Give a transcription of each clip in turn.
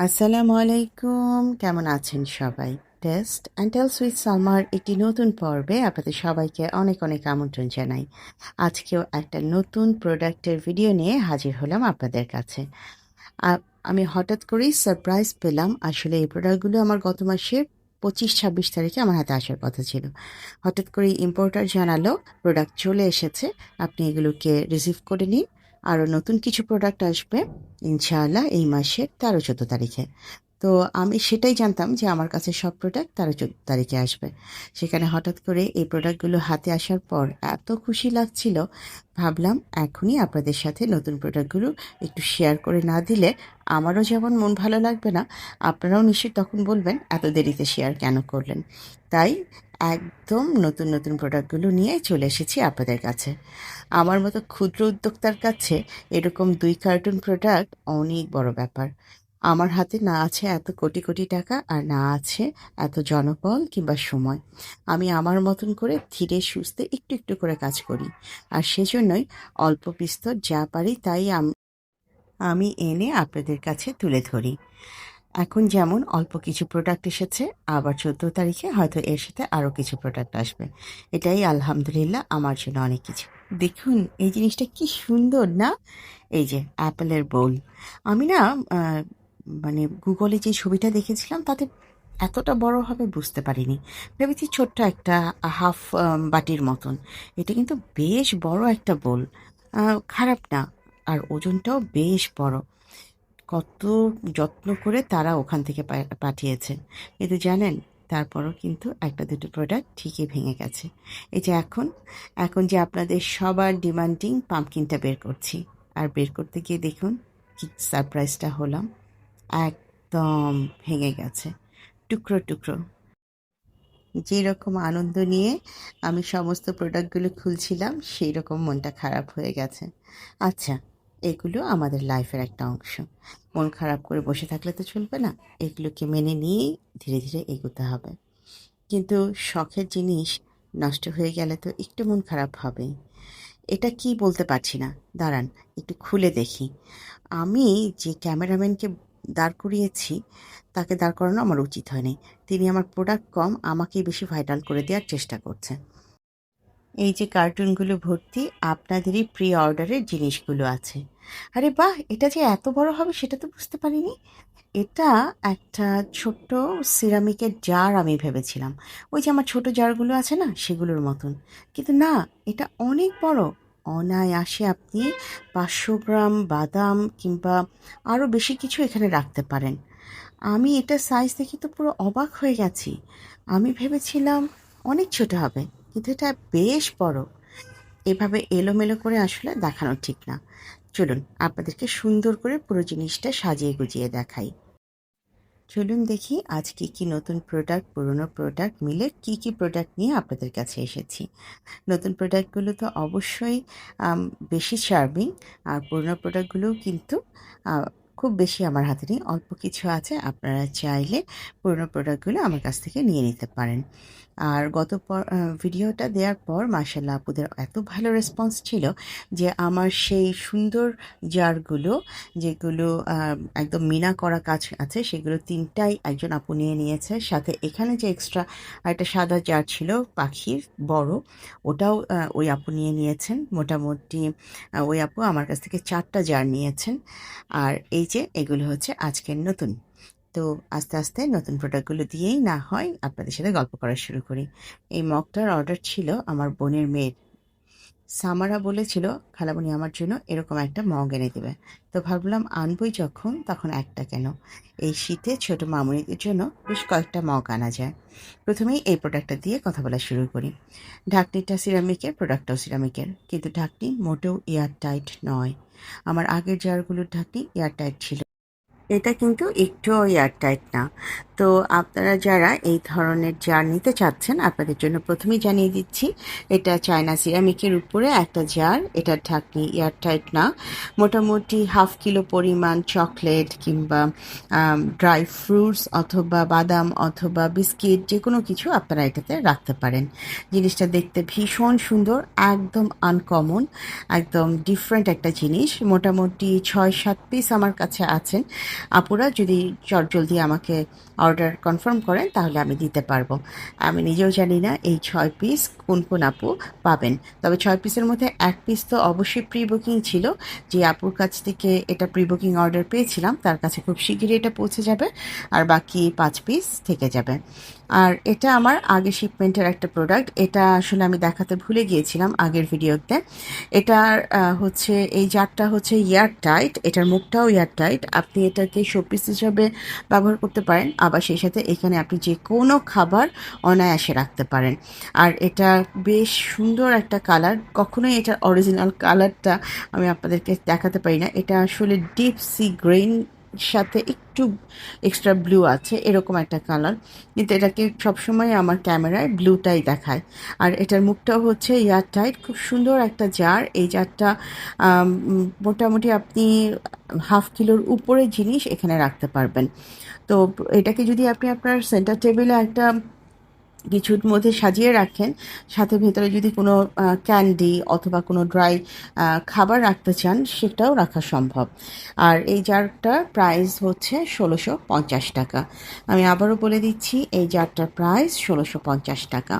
আসসালামু আলাইকুম। কেমন আছেন সবাই? টেস্ট অ্যান্ড টেলস উইথ সালমার একটি নতুন পর্বে আপনাদের সবাইকে অনেক অনেক আমন্ত্রণ জানাই। আজকেও একটা নতুন প্রোডাক্টের ভিডিও নিয়ে হাজির হলাম আপনাদের কাছে। আমি হঠাৎ করেই সারপ্রাইজ পেলাম। আসলে এই প্রোডাক্টগুলো আমার গত মাসের পঁচিশ, ছাব্বিশ তারিখে আমার হাতে আসার কথা ছিল। হঠাৎ করে ইম্পোর্টার জানালো প্রোডাক্ট চলে এসেছে। আপনি এগুলোকে রিসিভ করে নিন। আরও নতুন কিছু প্রোডাক্ট আসবে, ইনশাআল্লাহ এই মাসের তেরো চোদ্দ তারিখে। তো আমি সেটাই জানতাম যে আমার কাছে সব প্রোডাক্ট তেরো চোদ্দ তারিখে আসবে। সেখানে হঠাৎ করে এই প্রোডাক্টগুলো হাতে আসার পর এত খুশি লাগছিল, ভাবলাম এখনই আপনাদের সাথে নতুন প্রোডাক্টগুলো একটু শেয়ার করে না দিলে আমারও যেমন মন ভালো লাগবে না, আপনারাও নিশ্চয়ই তখন বলবেন এত দেরিতে শেয়ার কেন করলেন। তাই একদম নতুন নতুন প্রোডাক্টগুলো নিয়ে চলে এসেছি আপনাদের কাছে। আমার মতো ক্ষুদ্র উদ্যোক্তার কাছে এরকম দুই কার্টুন প্রোডাক্ট অনেক বড় ব্যাপার। আমার হাতে না আছে এত কোটি কোটি টাকা আর না আছে এত জনবল কিংবা সময়। আমি আমার মতন করে ধীরে, সুস্থে একটু একটু করে কাজ করি। আর সেজন্যই অল্প বিস্তর যা পারি তাই আম- আমি এনে আপনাদের কাছে তুলে ধরি। এখন যেমন অল্প কিছু প্রোডাক্ট এসেছে, আবার চোদ্দ তারিখে হয়তো এর সাথে আরও কিছু প্রোডাক্ট আসবে। এটাই আলহামদুলিল্লাহ আমার জন্য অনেক কিছু। দেখুন, এই জিনিসটা কি সুন্দর না? এই যে অ্যাপেলের বোল। আমি না মানে গুগলে যে ছবিটা দেখেছিলাম, তাতে এতটা বড় হবে বুঝতে পারিনি। ভেবেছি ছোট্ট একটা হাফ বাটির মতন। এটা কিন্তু বেশ বড় একটা বোল। খারাপ না, আর ওজনটাও বেশ বড়। কত যত্ন করে তারা ওখান থেকে পাঠিয়েছে। কিন্তু জানেন, তারপরও কিন্তু একটা দুটো প্রোডাক্ট ঠিকই ভেঙে গেছে। এই যে এখন এখন যে আপনাদের সবার ডিমান্ডিং পাম্পকিনটা বের করছি। আর বের করতে গিয়ে দেখুন, কি সারপ্রাইজটা হলাম। একদম ভেঙে গেছে। টুকরো টুকরো। যেই রকম আনন্দ নিয়ে আমি সমস্ত প্রোডাক্টগুলো খুলছিলাম সেই রকম মনটা খারাপ হয়ে গেছে। আচ্ছা এগুলো আমাদের লাইফের একটা অংশ। মন খারাপ করে বসে থাকলে তো চলবে না। এগুলোকে মেনে নিয়েই ধীরে ধীরে এগোতে হবে। কিন্তু শখের জিনিস নষ্ট হয়ে গেলে তো একটু মন খারাপ হবেই এটা কি বলতে পারছি না। দাঁড়ান, একটু খুলে দেখি। আমি যে ক্যামেরাম্যানকে দাঁড় করিয়েছি, তাকে দাঁড় করানো আমার উচিত হয়নি। তিনি আমার প্রোডাক্ট কম, আমাকেই বেশি ভাইরাল করে দেওয়ার চেষ্টা করছে এই যে কার্টুনগুলো ভর্তি, আপনাদেরই প্রি অর্ডারের জিনিসগুলো আছে। আরে বাহ! এটা যে এত বড় হবে সেটা তো বুঝতে পারিনি। এটা একটা ছোট্ট সিরামিকের জার আমি ভেবেছিলাম। ওই যে আমার ছোট জারগুলো আছে না, সেগুলোর মতন। কিন্তু না, এটা অনেক বড়। অনায়াসে আপনি পাঁচশো গ্রাম বাদাম কিংবা আরও বেশি কিছু এখানে রাখতে পারেন। আমি এটা সাইজ দেখে তো পুরো অবাক হয়ে গেছি। আমি ভেবেছিলাম অনেক ছোট হবে। কিন্তু এটা বেশ বড়। এভাবে এলোমেলো করে আসলে দেখানো ঠিক না। চলুন, আপনাদেরকে সুন্দর করে পুরো জিনিসটা সাজিয়ে গুজিয়ে দেখাই। চলুন দেখি আজ কি কি নতুন প্রোডাক্ট পুরনো প্রোডাক্ট মিলে কি কি প্রোডাক্ট নিয়ে আপনাদের কাছে এসেছি। নতুন প্রোডাক্টগুলো তো অবশ্যই বেশি সার্ভিং আর পুরনো প্রোডাক্টগুলোও কিন্তু খুব বেশি আমার হাতে নেই। অল্প কিছু আছে, আপনারা চাইলে পুরনো প্রোডাক্টগুলো আমার কাছ থেকে নিয়ে নিতে পারেন। আর গত ভিডিওটা দেওয়ার পর মার্শাল্লাহ আপুদের এত ভালো রেসপন্স ছিল যে আমার সেই সুন্দর জারগুলো যেগুলো একদম মিনা করা কাজ আছে, সেগুলো তিনটাই একজন আপু নিয়ে নিয়েছে। সাথে এখানে যে এক্সট্রা একটা সাদা জার ছিল, পাখির, বড়, ওটাও ওই আপু নিয়ে নিয়েছেন। মোটামুটি ওই আপু আমার কাছ থেকে চারটা জার নিয়েছেন। আর এই যে, এগুলো হচ্ছে আজকের নতুন তো আস্তে আস্তে নতুন প্রোডাক্টগুলো দিয়েই না হয় আপনাদের সাথে গল্প করা শুরু করি। এই মগটার অর্ডার ছিল আমার বোনের মেয়ের। সামারা বলেছিল খালামণি আমার জন্য এরকম একটা মগ এনে দেবে। তো ভাবলাম, আনবই যখন, তখন একটা কেন? এই শীতে ছোট মামুনিদের জন্য বেশ কয়েকটা মগ আনা যায়। প্রথমেই এই প্রোডাক্টটা দিয়ে কথা বলা শুরু করি। ঢাকনিটা সিরামিকের প্রোডাক্টটাও সিরামিকের কিন্তু ঢাকনি মোটেও এয়ার টাইট নয়। আমার আগের জারগুলোর ঢাকনি এয়ার টাইট ছিল। এটা কিন্তু একটুও এয়ার টাইট না। তো আপনারা যারা এই ধরনের জার নিতে চাচ্ছেন, আপনাদের জন্য প্রথমেই জানিয়ে দিচ্ছি, এটা চায়না সিরামিকের উপরে একটা জার, এটার ঢাকনি এয়ারটাইট না। মোটামুটি হাফ কিলো পরিমাণ চকলেট কিংবা ড্রাই ফ্রুটস অথবা বাদাম অথবা বিস্কিট যে কোনো কিছু আপনারা এটাতে রাখতে পারেন। জিনিসটা দেখতে ভীষণ সুন্দর, একদম আনকমন একদম ডিফারেন্ট একটা জিনিস। মোটামুটি ছয় সাত পিস আমার কাছে আছেন। আপুরা যদি চটজলদি আমাকে অর্ডার কনফার্ম করেন, তাহলে আমি দিতে পারব। আমি নিজেও জানি না এই ছয় পিস কোন কোন আপু পাবেন। তবে ছয় পিসের মধ্যে এক পিস তো অবশ্যই প্রি বুকিং ছিল। যে আপুর কাছ থেকে এটা প্রি বুকিং অর্ডার পেয়েছিলাম, তার কাছে খুব শিগগিরই এটা পৌঁছে যাবে আর বাকি পাঁচ পিস থেকে যাবে। আর এটা আমার আগে শিপমেন্টের একটা প্রোডাক্ট এটা আসলে আমি দেখাতে ভুলে গিয়েছিলাম আগের ভিডিওতে। এটার হচ্ছে, এই জারটা হচ্ছে ইয়ার টাইট এটার মুখটাও ইয়ার টাইট আপনি এটাকে শোপিস হিসাবে ব্যবহার করতে পারেন আবার সেই সাথে এখানে আপনি যে কোনো খাবার অনায়াসে রাখতে পারেন। আর এটা বেশ সুন্দর একটা কালার। কখনোই এটা অরিজিনাল কালারটা আমি আপনাদেরকে দেখাতে পারি না। এটা আসলে ডিপ সি গ্রেন সাথে একটু এক্সট্রা ব্লু আছে, এরকম একটা কালার কিন্তু এটাকে সবসময় আমার ক্যামেরায় ব্লুটাই দেখায়। আর এটার মুখটাও হচ্ছে এয়ার টাইট খুব সুন্দর একটা জার এই জারটা মোটামুটি আপনি হাফ কিলোর উপরে জিনিস এখানে রাখতে পারবেন। তো এটাকে যদি আপনি আপনার সেন্টার টেবিলে একটা কিছুর মধ্যে সাজিয়ে রাখেন। সাথে ভেতরে যদি কোনো ক্যান্ডি অথবা কোনো ড্রাই খাবার রাখতে চান, সেটাও রাখা সম্ভব। আর এই জারটার প্রাইস হচ্ছে ষোলোশো পঞ্চাশ টাকা। আমি আবারও বলে দিচ্ছি, এই জারটার প্রাইস ষোলোশো পঞ্চাশ টাকা।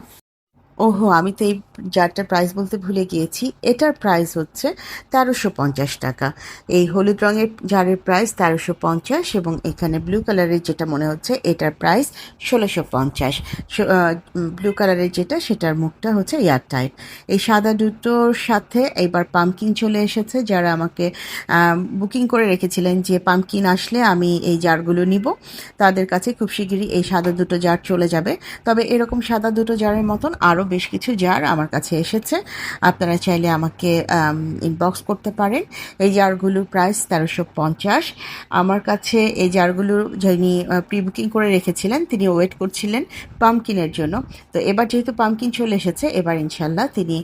ওহো, আমি তো এই জারটার প্রাইস বলতে ভুলে গিয়েছি। এটার প্রাইস হচ্ছে তেরোশো পঞ্চাশ টাকা। এই হলুদ রঙের জারের প্রাইস তেরোশো পঞ্চাশ এবং এখানে ব্লু কালারের যেটা মনে হচ্ছে, এটার প্রাইস ষোলোশো পঞ্চাশ। ব্লু কালারের যেটা, সেটার মুখটা হচ্ছে এয়ার টাইট এই সাদা দুটোর সাথে এবার পামকিন চলে এসেছে, যারা আমাকে বুকিং করে রেখেছিলেন যে পামকিন আসলে আমি এই জারগুলো নিব। তাদের কাছে খুব শিগগিরই এই সাদা দুটো জার চলে যাবে। তবে এরকম সাদা দুটো জারের মতন আরও বেশ কিছু জার আমার কাছে এসেছে। আপনারা চাইলে আমাকে ইনবক্স করতে পারেন। এই জারগুলোর প্রাইস তেরোশো পঞ্চাশ। আমার কাছে এই জারগুলো যিনি প্রি বুকিং করে রেখেছিলেন, তিনি ওয়েট করছিলেন পামকিনের জন্য। তো এবার যেহেতু পামকিন চলে এসেছে, এবার ইনশাল্লাহ তিনি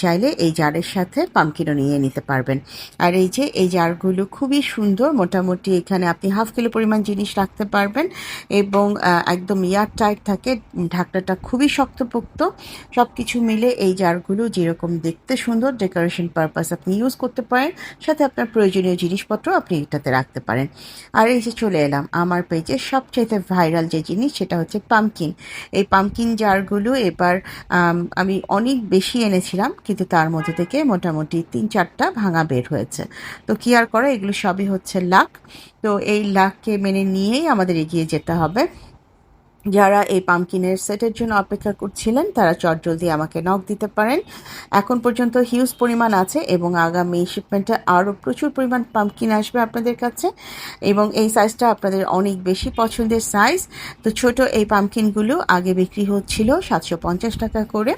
চাইলে এই জারের সাথে পামকিনও নিয়ে নিতে পারবেন। আর এই যে, এই জারগুলো খুবই সুন্দর, মোটামুটি এখানে আপনি হাফ কিলো পরিমাণ জিনিস রাখতে পারবেন এবং একদম ইয়ার টাইট থাকে। ঢাকনাটা খুবই শক্তপোক্ত। সব কিছু মিলে এই জারগুলো যেরকম দেখতে সুন্দর ডেকোরেশন পারপাস আপনি ইউজ করতে পারেন, সাথে আপনার প্রয়োজনীয় জিনিসপত্র আপনি এটাতে রাখতে পারেন। আর এই যে চলে এলাম, আমার পেজে সবচাইতে ভাইরাল যে জিনিস সেটা হচ্ছে পামকিন এই পামকিন জারগুলো এবার, আমি অনেক বেশি এনেছিলাম, কিন্তু তার মধ্যে থেকে মোটামুটি তিন চারটা ভাঙা বের হয়েছে। তো কি আর করা, এগুলো সবই হচ্ছে লাক তো এই লাককে মেনে নিয়েই আমাদের এগিয়ে যেতে হবে। যারা এই পামকিনের সেটের জন্য অপেক্ষা করছিলেন, তারা চটজলদি আমাকে নক দিতে পারেন। এখন পর্যন্ত হিউজ পরিমাণ আছে এবং আগামী শিপমেন্টে আরও প্রচুর পরিমাণ পামকিন আসবে আপনাদের কাছে। এবং এই সাইজটা আপনাদের অনেক বেশি পছন্দের সাইজ তো ছোট এই পামকিনগুলো আগে বিক্রি হচ্ছিল সাতশো পঞ্চাশ টাকা করে,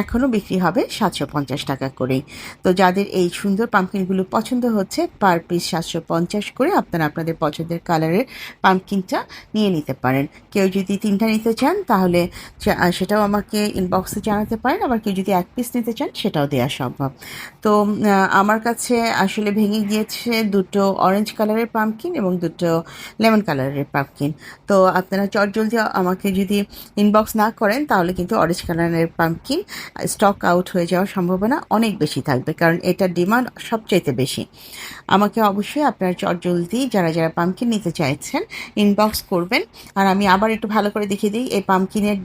এখনও বিক্রি হবে সাতশো পঞ্চাশ টাকা করেই। তো যাদের এই সুন্দর পামকিনগুলো পছন্দ হচ্ছে পার পিস সাতশো পঞ্চাশ করে আপনারা আপনাদের পছন্দের কালারের পামকিনটা নিয়ে নিতে পারেন। কেউ যদি তিনটা নিতে চান, তাহলে সেটাও আমাকে ইনবক্সে জানাতে পারেন। আবার কেউ যদি এক পিস নিতে চান, সেটাও দেওয়া সম্ভব। তো আমার কাছে আসলে ভেঙে গিয়েছে দুটো অরেঞ্জ কালারের পাম্পকিন এবং দুটো লেমন কালারের পাম্পকিন তো আপনারা চট জলদি আমাকে যদি ইনবক্স না করেন, তাহলে কিন্তু অরেঞ্জ কালারের পাম্পকিন স্টক আউট হয়ে যাওয়ার সম্ভাবনা অনেক বেশি থাকবে, কারণ এটার ডিমান্ড সবচাইতে বেশি। আমাকে অবশ্যই আপনারা চট জলদি যারা যারা পামকিন নিতে চাইছেন ইনবক্স করবেন। আর আমি আবার একটু ভালো করে দেখিয়ে দিই, এই পামকিনের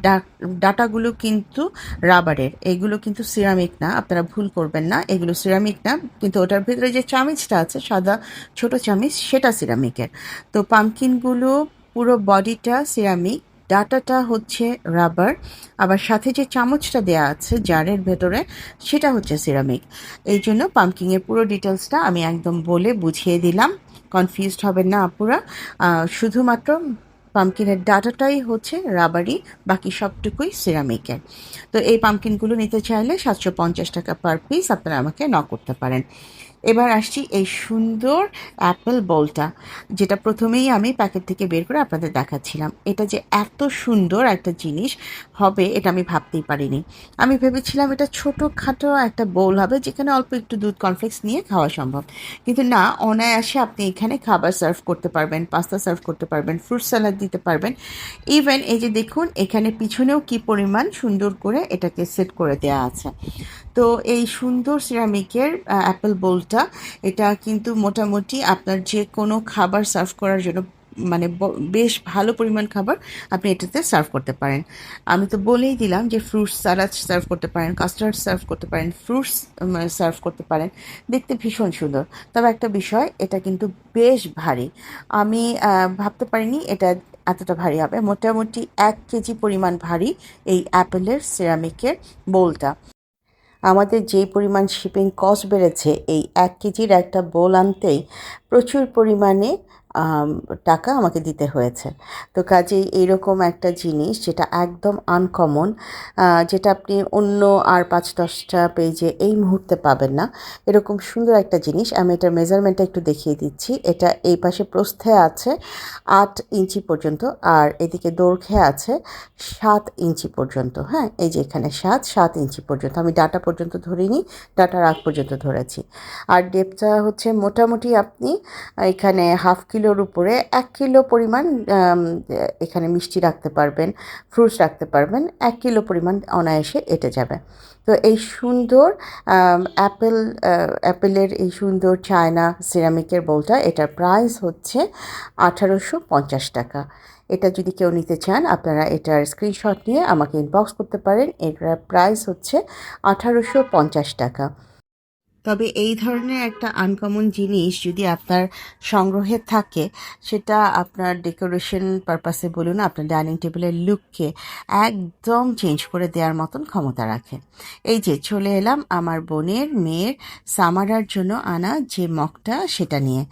ডাটাগুলো কিন্তু রাবারের এগুলো কিন্তু সিরামিক না, আপনারা ভুল করবেন না। এগুলো সিরামিক না, কিন্তু ওটার ভিতরে যে চামিচটা আছে, সাদা ছোট চামিচ, সেটা সিরামিকের তো পামকিনগুলো পুরো বডিটা সিরামিক ডাটাটা হচ্ছে রাবার, আবার সাথে যে চামচটা দেয়া আছে জারের ভেতরে, সেটা হচ্ছে সিরামিক। এই জন্য পাম্পকিংয়ের পুরো ডিটেলসটা আমি একদম বলে বুঝিয়ে দিলাম। কনফিউজড হবেন না আপুরা। শুধুমাত্র পামকিনের ডাটাটাই হচ্ছে রাবারি বাকি সবটুকুই সিরামিকের। তো এই পামকিনগুলো নিতে চাইলে সাতশো পঞ্চাশ টাকা পার পিস আপনারা আমাকে ন করতে পারেন। এবার আসছি এই সুন্দর অ্যাপেল বলটা যেটা প্রথমেই আমি প্যাকেট থেকে বের করে আপনাদের দেখাচ্ছিলাম। এটা যে এত সুন্দর একটা জিনিস হবে এটা আমি ভাবতেই পারিনি। আমি ভেবেছিলাম এটা ছোটোখাটো একটা বোল হবে যেখানে অল্প একটু দুধ কনফ্লেক্স নিয়ে খাওয়া সম্ভব। কিন্তু না, অনায়াসে আপনি এখানে খাবার সার্ভ করতে পারবেন পাস্তা সার্ভ করতে পারবেন ফ্রুট স্যালাড দিতে পারবেন। ইভেন এই যে দেখুন, এখানে পিছনেও কি পরিমাণ সুন্দর করে এটাকে সেট করে দেওয়া আছে। তো এই সুন্দর সিরামিকের অ্যাপেল বোলটা এটা কিন্তু মোটামুটি আপনার যে কোনো খাবার সার্ভ করার জন্য মানে বেশ ভালো পরিমাণ খাবার আপনি এটাতে সার্ভ করতে পারেন। আমি তো বলেই দিলাম যে ফ্রুটস স্যালাড সার্ভ করতে পারেন কাস্টার্ড সার্ভ করতে পারেন ফ্রুটস সার্ভ করতে পারেন, দেখতে ভীষণ সুন্দর। তবে একটা বিষয়, এটা কিন্তু বেশ ভারী। আমি ভাবতে পারিনি এটা এতটা ভারী হবে। মোটামুটি এক কেজি পরিমাণ ভারী এই অ্যাপেলের সিরামিকের বোলটা আমাদের যেই পরিমাণ শিপিং কস্ট বেড়েছে এই এক কেজির একটা বোল আনতেই প্রচুর পরিমাণে টাকা আমাকে দিতে হয়েছে। তো কাজেই এইরকম একটা জিনিস যেটা একদম আনকমন যেটা আপনি অন্য আর পাঁচ দশটা পেজে এই মুহূর্তে পাবেন না। এরকম সুন্দর একটা জিনিস, আমি এটার মেজারমেন্টটা একটু দেখিয়ে দিচ্ছি। এটা এই পাশে প্রস্থে আছে আট ইঞ্চি পর্যন্ত আর এদিকে দৈর্ঘ্যে আছে সাত ইঞ্চি পর্যন্ত। হ্যাঁ এই যে এখানে সাত সাত ইঞ্চি পর্যন্ত। আমি ডাটা পর্যন্ত ধরিনি, ডাটার আগ পর্যন্ত ধরেছি। আর ডেপটা হচ্ছে মোটামুটি আপনি এখানে হাফ কিলোর উপরে এক কিলো পরিমাণ এখানে মিষ্টি রাখতে পারবেন ফ্রুটস রাখতে পারবেন, এক কিলো পরিমাণ অনায়াসে এটে যাবে। তো এই সুন্দর অ্যাপেল অ্যাপেলের এই সুন্দর চায়না সিরামিকের বোলটা, এটার প্রাইস হচ্ছে আঠারোশো পঞ্চাশ টাকা। এটা যদি কেউ নিতে চান, আপনারা এটার স্ক্রিনশট নিয়ে আমাকে ইনবক্স করতে পারেন। এটার প্রাইস হচ্ছে আঠারোশো পঞ্চাশ টাকা। তবে এই ধরনের একটা আনকমন জিনিস যদি আপনার সংগ্রহে থাকে, সেটা আপনার ডেকোরেশন পারপাসে বলুন, আপনার ডাইনিং টেবিলের লুককে একদম চেঞ্জ করে দেওয়ার মতন ক্ষমতা রাখে। এই যে চলে এলাম আমার বোনের মেয়ের সামারার জন্য আনা যে মগটা, সেটা নিয়ে।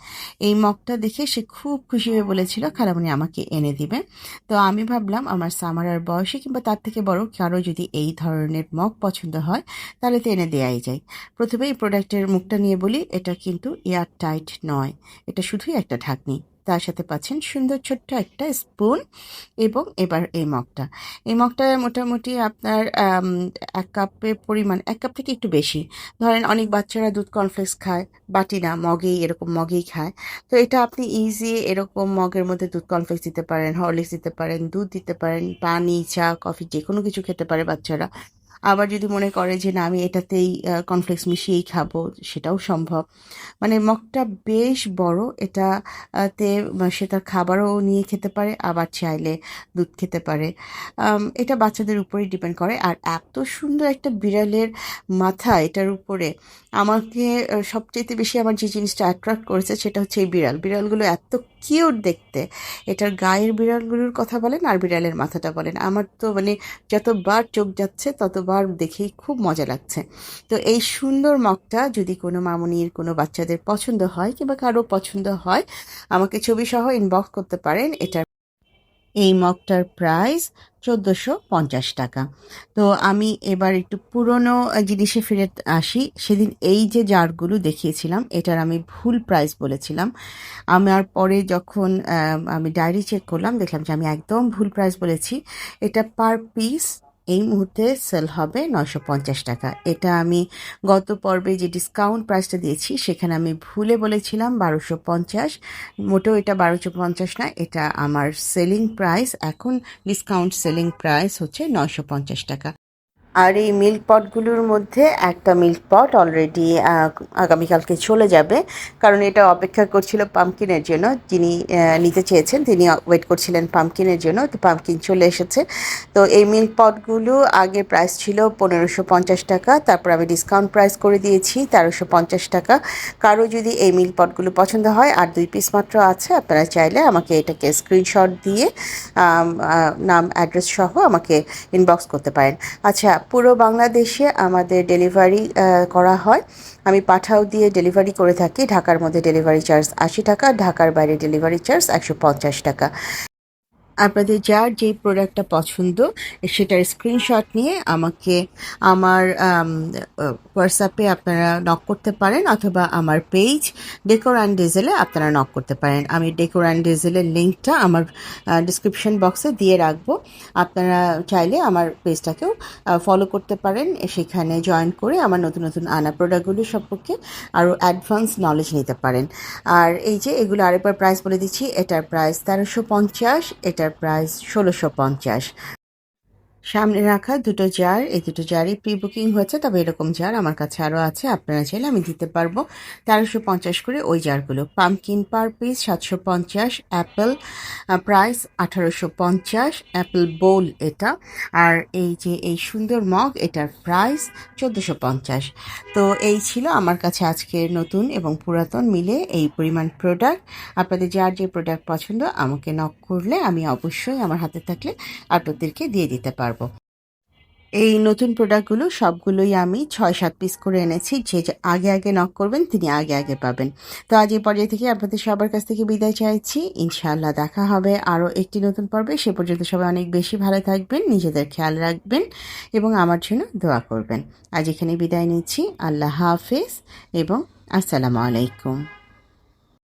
এই মগটা দেখে সে খুব খুশি হয়ে বলেছিল খালামণি আমাকে এনে দিবে। তো আমি ভাবলাম আমার সামারার বয়সে কিংবা তার থেকে বড় কারও যদি এই ধরনের মগ পছন্দ হয়, তাহলে তো এনে দেওয়াই যায়। প্রথমে এই প্রোডাক্টের মুখটা নিয়ে বলি, এটা কিন্তু এয়ার টাইট নয়। এটা শুধুই একটা ঢাকনি। তার সাথে পাচ্ছেন সুন্দর ছোট্ট একটা স্পুন এবং এবার এই মগটা। এই মগটা মোটামুটি আপনার এক কাপের পরিমাণ, এক কাপ থেকে একটু বেশি। ধরেন অনেক বাচ্চারা দুধ কর্নফ্লেক্স খায়, বাটি না, মগেই, এরকম মগেই খায়। তো এটা আপনি ইজি এরকম মগের মধ্যে দুধ কর্নফ্লেক্স দিতে পারেন হরলিক্স দিতে পারেন, দুধ দিতে পারেন, পানি, চা কফি যে কোনো কিছু খেতে পারে বাচ্চারা। আবার যদি মনে করে যে না আমি এটাতেই কর্নফ্লেক্স মিশিয়েই খাব সেটাও সম্ভব। মানে মগটা বেশ বড় এটা আহ, তে সে তার খাবারও নিয়ে খেতে পারে আবার চাইলে দুধ খেতে পারে। এটা বাচ্চাদের উপরেই ডিপেন্ড করে আর এত সুন্দর একটা বিড়ালের মাথা এটার উপরে। আমাকে সবচেয়ে বেশি আমার যে জিনিসটা অ্যাট্রাক্ট করেছে সেটা হচ্ছে এই বিড়াল। বিড়ালগুলো এত কিউট দেখতে। এটার গায়ের বিড়ালগুলোর কথা বলেন আর বিড়ালের মাথাটা বলেন। আমার তো মানে যতবার চোখ যাচ্ছে, ততবার দেখেই খুব মজা লাগছে। তো এই সুন্দর মগটা যদি কোনো মামনির কোনো বাচ্চাদের পছন্দ হয় কিংবা কারও পছন্দ হয়, আমাকে ছবি সহ ইনবক্স করতে পারেন। এটার এই মগটার প্রাইস চোদ্দোশো পঞ্চাশ টাকা। তো আমি এবার একটু পুরনো জিনিসে ফিরে আসি। সেদিন এই যে জারগুলো দেখিয়েছিলাম, এটার আমি ভুল প্রাইস বলেছিলাম। আমার পরে যখন আমি ডায়েরি চেক করলাম, দেখলাম যে আমি একদম ভুল প্রাইস বলেছি। এটা পার পিস এই মুহূর্তে সেল হবে নশো পঞ্চাশ টাকা। এটা আমি গত পর্বে যে ডিসকাউন্ট প্রাইসটা দিয়েছি, সেখানে আমি ভুলে বলেছিলাম বারোশো পঞ্চাশ। মোটেও এটা বারোশো পঞ্চাশ না, এটা আমার সেলিং প্রাইস এখন ডিসকাউন্ট সেলিং প্রাইস হচ্ছে নশো পঞ্চাশ টাকা। আর এই মিল্ক পটগুলোর মধ্যে একটা মিল্ক পট অলরেডি আগামীকালকে চলে যাবে। কারণ এটা অপেক্ষা করছিল পামকিনের জন্য। যিনি নিতে চেয়েছেন, তিনি ওয়েট করছিলেন পামকিনের জন্য। তো পামকিন চলে এসেছে। তো এই মিল্ক পটগুলো আগে প্রাইস ছিল পনেরোশো পঞ্চাশ টাকা। তারপর আমি ডিসকাউন্ট প্রাইস করে দিয়েছি, তেরোশো পঞ্চাশ টাকা। কারও যদি এই মিল্ক পটগুলো পছন্দ হয়, আর দুই পিস মাত্র আছে, আপনারা চাইলে আমাকে এটাকে স্ক্রিনশট দিয়ে নাম অ্যাড্রেস সহ আমাকে ইনবক্স করতে পারেন। আচ্ছা পুরো বাংলাদেশে আমাদের ডেলিভারি করা হয়। আমি পাঠাও দিয়ে ডেলিভারি করে থাকি। ঢাকার মধ্যে ডেলিভারি চার্জ আশি টাকা, ঢাকার বাইরে ডেলিভারি চার্জ একশো পঞ্চাশ টাকা। আপনাদের যার যেই প্রোডাক্টটা পছন্দ, সেটার স্ক্রিনশট নিয়ে আমাকে, আমার হোয়াটসঅ্যাপে আপনারা নক করতে পারেন অথবা আমার পেজ ডেকোর অ্যান্ড ডিজেলে আপনারা নক করতে পারেন। আমি ডেকোর অ্যান্ড ডিজেলের লিঙ্কটা আমার ডিসক্রিপশন বক্সে দিয়ে রাখব। আপনারা চাইলে আমার পেজটাকেও ফলো করতে পারেন। সেখানে জয়েন করে আমার নতুন নতুন আনা প্রোডাক্টগুলি সম্পর্কে আরও অ্যাডভান্স নলেজ নিতে পারেন। আর এই যে এগুলো আরেকবার প্রাইস বলে দিচ্ছি, এটার প্রাইস তেরোশো পঞ্চাশ, এটার প্রাইস ষোলোশো পঞ্চাশ। সামনে রাখা দুটো জার এই দুটো জারই প্রি বুকিং হয়েছে, তবে এরকম জার আমার কাছে আরও আছে, আপনারা চাইলে আমি দিতে পারব। তেরোশো পঞ্চাশ করে ওই জারগুলো পামকিন পার পিস সাতশো পঞ্চাশ অ্যাপেল প্রাইস আঠারোশো পঞ্চাশ অ্যাপেল বোল এটা। আর এই যে এই সুন্দর মগ এটার প্রাইস চোদ্দোশো পঞ্চাশ। তো এই ছিল আমার কাছে আজকের নতুন এবং পুরাতন মিলে এই পরিমাণ প্রোডাক্ট আপনাদের যার যে প্রোডাক্ট পছন্দ, আমাকে নক করলে আমি অবশ্যই আমার হাতে থাকলে আপনাদেরকে দিয়ে দিতে পারব। এই নতুন প্রোডাক্টগুলো সবগুলোই আমি ছয় সাত পিস করে এনেছি। যে আগে আগে নক করবেন, তিনি আগে আগে পাবেন। তো আজ এই পর্যায়ে থেকে আপনাদের সবার কাছ থেকে বিদায় চাইছি। ইনশাআল্লাহ দেখা হবে আরও একটি নতুন পর্বে। সে পর্যন্ত সবাই অনেক বেশি ভালো থাকবেন, নিজেদের খেয়াল রাখবেন এবং আমার জন্য দোয়া করবেন। আজ এখানে বিদায় নিচ্ছি। আল্লাহ হাফেজ এবং আসসালামু আলাইকুম।